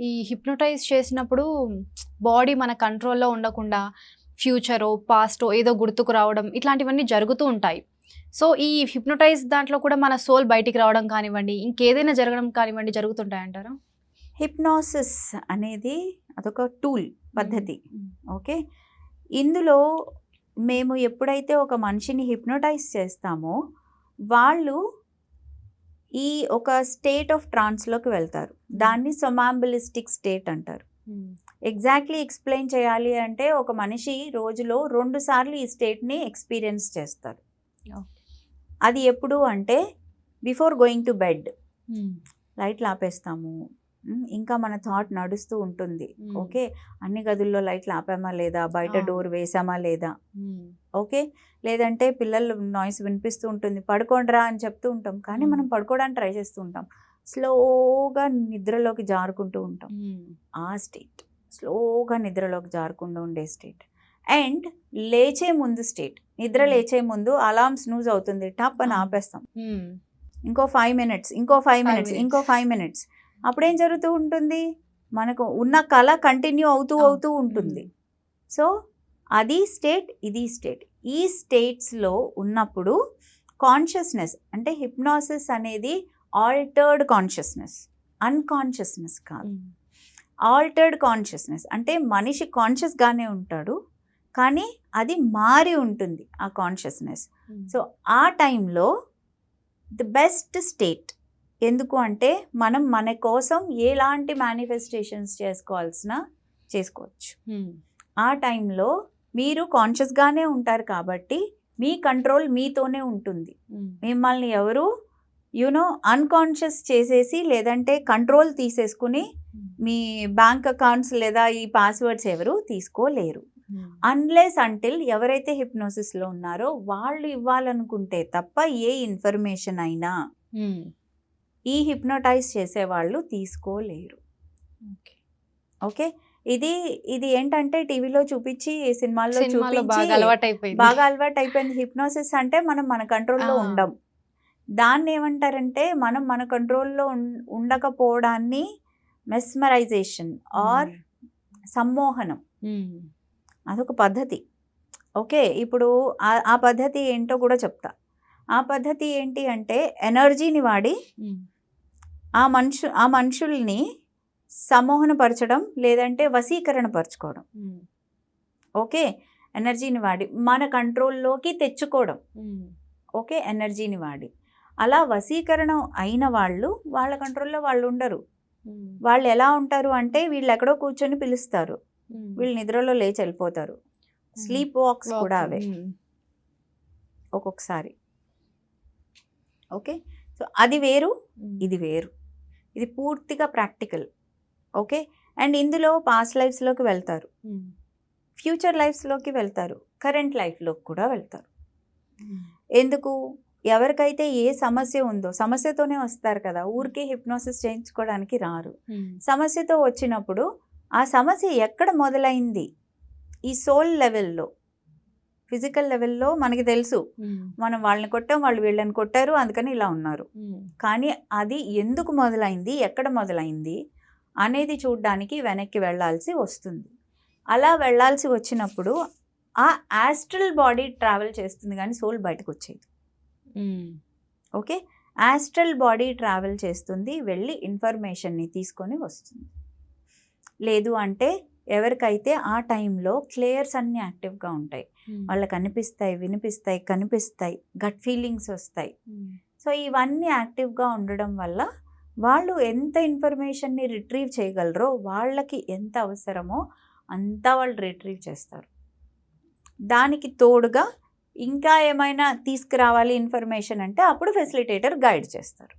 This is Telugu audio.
ఈ హిప్నోటైజ్ చేసినప్పుడు బాడీ మన కంట్రోల్లో ఉండకుండా ఫ్యూచరో పాస్టో ఏదో గుర్తుకు రావడం ఇట్లాంటివన్నీ జరుగుతూ ఉంటాయి. సో ఈ హిప్నోటైజ్ దాంట్లో కూడా మన సోల్ బయటికి రావడం కానివ్వండి ఇంకేదైనా జరగడం కానివ్వండి జరుగుతుంటాయంటారా? హిప్నాసిస్ అనేది అదొక టూల్ పద్ధతి. ఓకే? ఇందులో మేము ఎప్పుడైతే ఒక మనిషిని హిప్నోటైజ్ చేస్తామో వాళ్ళు ఈ ఒక స్టేట్ ఆఫ్ ట్రాన్స్లోకి వెళ్తారు. దాన్ని సొమాంబులిస్టిక్ స్టేట్ అంటారు. ఎగ్జాక్ట్లీ ఎక్స్ప్లెయిన్ చేయాలి అంటే ఒక మనిషి రోజులో రెండు సార్లు ఈ స్టేట్ని ఎక్స్పీరియన్స్ చేస్తారు. అది ఎప్పుడు అంటే బిఫోర్ గోయింగ్ టు బెడ్. లైట్లు ఆపేస్తాము ఇంకా మన థాట్ నడుస్తూ ఉంటుంది. ఓకే? అన్ని గదుల్లో లైట్లు ఆపామా లేదా? బయట. డోర్ వేసామా లేదా? ఓకే? లేదంటే పిల్లలు నాయిస్ వినిపిస్తూ ఉంటుంది. పడుకోండిరా అని చెప్తూ ఉంటాం. కానీ. మనం పడుకోవడానికి ట్రై చేస్తూ ఉంటాం. స్లోగా నిద్రలోకి జారుకుంటూ ఉంటాం. ఆ స్టేట్. స్లోగా నిద్రలోకి జారకుండా ఉండే స్టేట్. అండ్ లేచే ముందు స్టేట్. నిద్ర. లేచే ముందు అలారం స్నూజ్ అవుతుంది. టప్ అని. ఆపేస్తాం. ఇంకో ఫైవ్ మినిట్స్. ఇంకో ఫైవ్ మినిట్స్. ఇంకో ఫైవ్ మినిట్స్. అప్పుడేం జరుగుతూ ఉంటుంది? మనకు ఉన్న కళ కంటిన్యూ అవుతూ. అవుతూ ఉంటుంది. సో అది స్టేట్ ఇది స్టేట్ ఈ స్టేట్స్లో ఉన్నప్పుడు కాన్షియస్నెస్ అంటే హిప్నాసిస్ అనేది ఆల్టర్డ్ కాన్షియస్నెస్ అన్కాన్షియస్నెస్ కాదు. ఆల్టర్డ్ కాన్షియస్నెస్ అంటే మనిషి కాన్షియస్గానే ఉంటాడు కానీ అది మారి ఉంటుంది ఆ కాన్షియస్నెస్ సో ఆ టైంలో ది బెస్ట్ స్టేట్ ఎందుకు అంటే మనం మన కోసం ఎలాంటి మేనిఫెస్టేషన్స్ చేసుకోవాల్సిన చేసుకోవచ్చు. ఆ టైంలో మీరు కాన్షియస్గానే ఉంటారు కాబట్టి మీ కంట్రోల్ మీతోనే ఉంటుంది. మిమ్మల్ని ఎవరు యూనో అన్కాన్షియస్ చేసేసి లేదంటే కంట్రోల్ తీసేసుకుని మీ బ్యాంక్ అకౌంట్స్ లేదా ఈ పాస్వర్డ్స్ ఎవరు తీసుకోలేరు. అన్లెస్ అంటిల్ ఎవరైతే హిప్నోసిస్లో ఉన్నారో వాళ్ళు ఇవ్వాలనుకుంటే తప్ప ఏ ఇన్ఫర్మేషన్ అయినా ఈ హిప్నోటైజ్ చేసేవాళ్ళు తీసుకోలేరు. ఓకే. ఇది ఇది ఏంటంటే టీవీలో చూపించి సినిమాల్లో చూపించి బాగా అలవాటు అయిపోయింది హిప్నోసిస్ అంటే మనం మన కంట్రోల్లో. ఉండం. దాన్ని ఏమంటారంటే మనం మన కంట్రోల్లో ఉండకపోవడాన్ని మెస్మరైజేషన్ ఆర్ సమ్మోహనం. అదొక పద్ధతి. ఓకే? ఇప్పుడు ఆ పద్ధతి ఏంటో కూడా చెప్తా. ఆ పద్ధతి ఏంటి అంటే ఎనర్జీని వాడి ఆ మనుషు ఆ మనుషుల్ని సమోహనపరచడం లేదంటే వశీకరణ పరచుకోవడం ఓకే? ఎనర్జీని వాడి మన కంట్రోల్లోకి తెచ్చుకోవడం. ఓకే? ఎనర్జీని వాడి. అలా వశీకరణ అయిన వాళ్ళు వాళ్ళ కంట్రోల్లో వాళ్ళు ఉండరు. వాళ్ళు ఎలా ఉంటారు అంటే వీళ్ళు ఎక్కడో కూర్చొని పిలుస్తారు. వీళ్ళు నిద్రలో లేచి వెళ్ళిపోతారు. స్లీప్ వాక్స్ కూడా అవే. ఒక్కొక్కసారి. ఓకే? సో అది వేరు ఇది వేరు. ఇది పూర్తిగా ప్రాక్టికల్. ఓకే? అండ్ ఇందులో పాస్ట్ లైఫ్స్లోకి వెళ్తారు. ఫ్యూచర్ లైఫ్స్లోకి వెళ్తారు. కరెంట్ లైఫ్లోకి కూడా వెళ్తారు. ఎందుకు? ఎవరికైతే ఏ సమస్య ఉందో సమస్యతోనే వస్తారు కదా. ఊరికే హిప్నోసిస్ చేయించుకోవడానికి రారు. సమస్యతో వచ్చినప్పుడు ఆ సమస్య ఎక్కడ మొదలైంది? ఈ సోల్ లెవెల్లో. ఫిజికల్ లెవెల్లో మనకి తెలుసు. మనం వాళ్ళని కొట్టాం వాళ్ళు వీళ్ళని కొట్టారు అందుకని ఇలా ఉన్నారు. కానీ అది ఎందుకు మొదలైంది ఎక్కడ మొదలైంది అనేది చూడడానికి వెనక్కి వెళ్ళాల్సి వస్తుంది. అలా వెళ్ళాల్సి వచ్చినప్పుడు ఆ యాస్ట్రల్ బాడీ ట్రావెల్ చేస్తుంది కానీ సోల్ బయటకు వచ్చేది. ఓకే? యాస్ట్రల్ బాడీ ట్రావెల్ చేస్తుంది వెళ్ళి ఇన్ఫర్మేషన్ని తీసుకొని వస్తుంది. లేదు అంటే ఎవరికైతే ఆ టైంలో క్లేయర్స్ అన్నీ యాక్టివ్గా ఉంటాయి. వాళ్ళకి అనిపిస్తాయి వినిపిస్తాయి కనిపిస్తాయి గట్ ఫీలింగ్స్ వస్తాయి. సో ఇవన్నీ యాక్టివ్గా ఉండడం వల్ల వాళ్ళు ఎంత ఇన్ఫర్మేషన్ని రిట్రీవ్ చేయగలరో వాళ్ళకి ఎంత అవసరమో అంతా వాళ్ళు రిట్రీవ్ చేస్తారు. దానికి తోడుగా ఇంకా ఏమైనా తీసుకురావాలి ఇన్ఫర్మేషన్ అంటే అప్పుడు ఫెసిలిటేటర్ గైడ్ చేస్తారు.